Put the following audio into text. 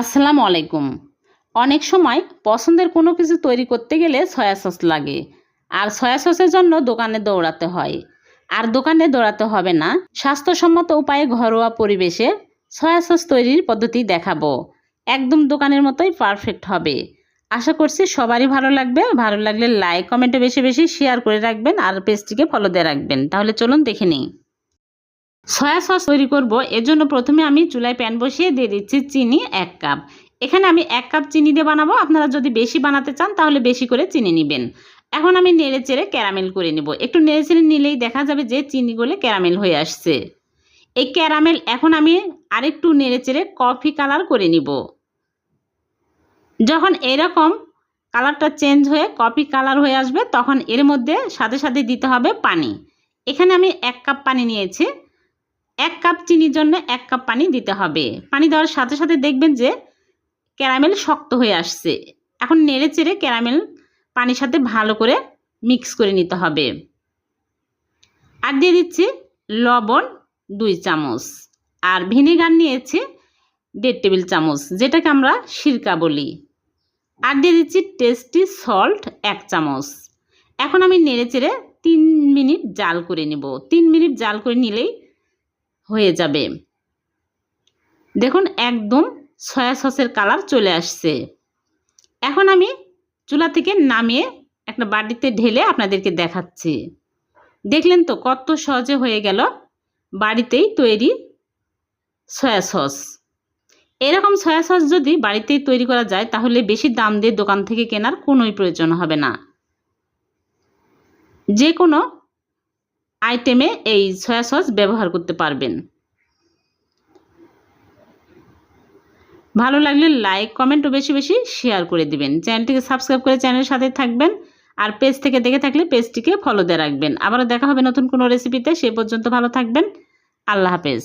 আসসালামু আলাইকুম। অনেক সময় পছন্দের কোনো কিছু তৈরি করতে গেলে সয়া সস লাগে, আর সয়া সসের জন্য দোকানে দৌড়াতে হয়। আর দোকানে দৌড়াতে হবে না, স্বাস্থ্যসম্মত উপায়ে ঘরোয়া পরিবেশে সয়া সস তৈরির পদ্ধতি দেখাবো। একদম দোকানের মতোই পারফেক্ট হবে। আশা করছি সবারই ভালো লাগবে। ভালো লাগলে লাইক কমেন্টে বেশি বেশি শেয়ার করে রাখবেন আর পেজটিকে ফলো দিয়ে রাখবেন। তাহলে চলুন দেখে নিই। সয়া সস তৈরি করব। এজন্য প্রথমে আমি চুলায় প্যান বসিয়ে দিয়ে দিচ্ছি চিনি এক কাপ। এখানে আমি এক কাপ চিনি দিয়ে বানাবো। আপনারা যদি বেশি বানাতে চান, তাহলে বেশি করে চিনি নেবেন। এখন আমি নেড়ে চেড়ে ক্যারামেল করে নেব। একটু নেড়ে চেড়ে নিলেই দেখা যাবে যে চিনি গলে ক্যারামেল হয়ে আসছে। এই ক্যারামেল এখন আমি আরেকটু নেড়ে চেড়ে কফি কালার করে নিব। যখন এরকম কালারটা চেঞ্জ হয়ে কফি কালার হয়ে আসবে, তখন এর মধ্যে সাথে সাথে দিতে হবে পানি। এখানে আমি এক কাপ পানি নিয়েছি। এক কাপ চিনির জন্য এক কাপ পানি দিতে হবে। পানি দেওয়ার সাথে সাথে দেখবেন যে ক্যারামেল শক্ত হয়ে আসছে। এখন নেড়ে চেড়ে ক্যারামেল পানির সাথে ভালো করে মিক্স করে নিতে হবে। আর দিয়ে দিচ্ছি লবণ দুই চামচ আর ভিনেগার নিয়েছি দেড় টেবিল চামচ, যেটাকে আমরা সিরকা বলি। আর দিয়ে দিচ্ছি টেস্টি সল্ট এক চামচ। এখন আমি নেড়ে চেড়ে তিন মিনিট জাল করে নেব। তিন মিনিট জাল করে নিলেই হয়ে যাবে। দেখুন, একদম সয়া সসের কালার চলে আসছে। এখন আমি চুলা থেকে নামিয়ে একটা বাটিতে ঢেলে আপনাদেরকে দেখাচ্ছি। দেখলেন তো কত সহজে হয়ে গেল বাড়িতেই তৈরি সয়া সস। এরকম সয়া সস যদি বাড়িতেই তৈরি করা যায়, তাহলে বেশি দাম দিয়ে দোকান থেকে কেনার কোনোই প্রয়োজন হবে না। যে কোনো আইটেমে এই সয়া সস ব্যবহার করতে পারবেন। ভালো লাগলে লাইক, কমেন্ট ও বেশি বেশি শেয়ার করে দিবেন। চ্যানেলটিকে সাবস্ক্রাইব করে চ্যানেলের সাথে থাকবেন। আর পেজ থেকে দেখে থাকলে পেজটিকে ফলো দিয়ে রাখবেন। আবারও দেখা হবে নতুন কোনো রেসিপিতে সে পর্যন্ত ভালো থাকবেন। আল্লাহ হাফেজ।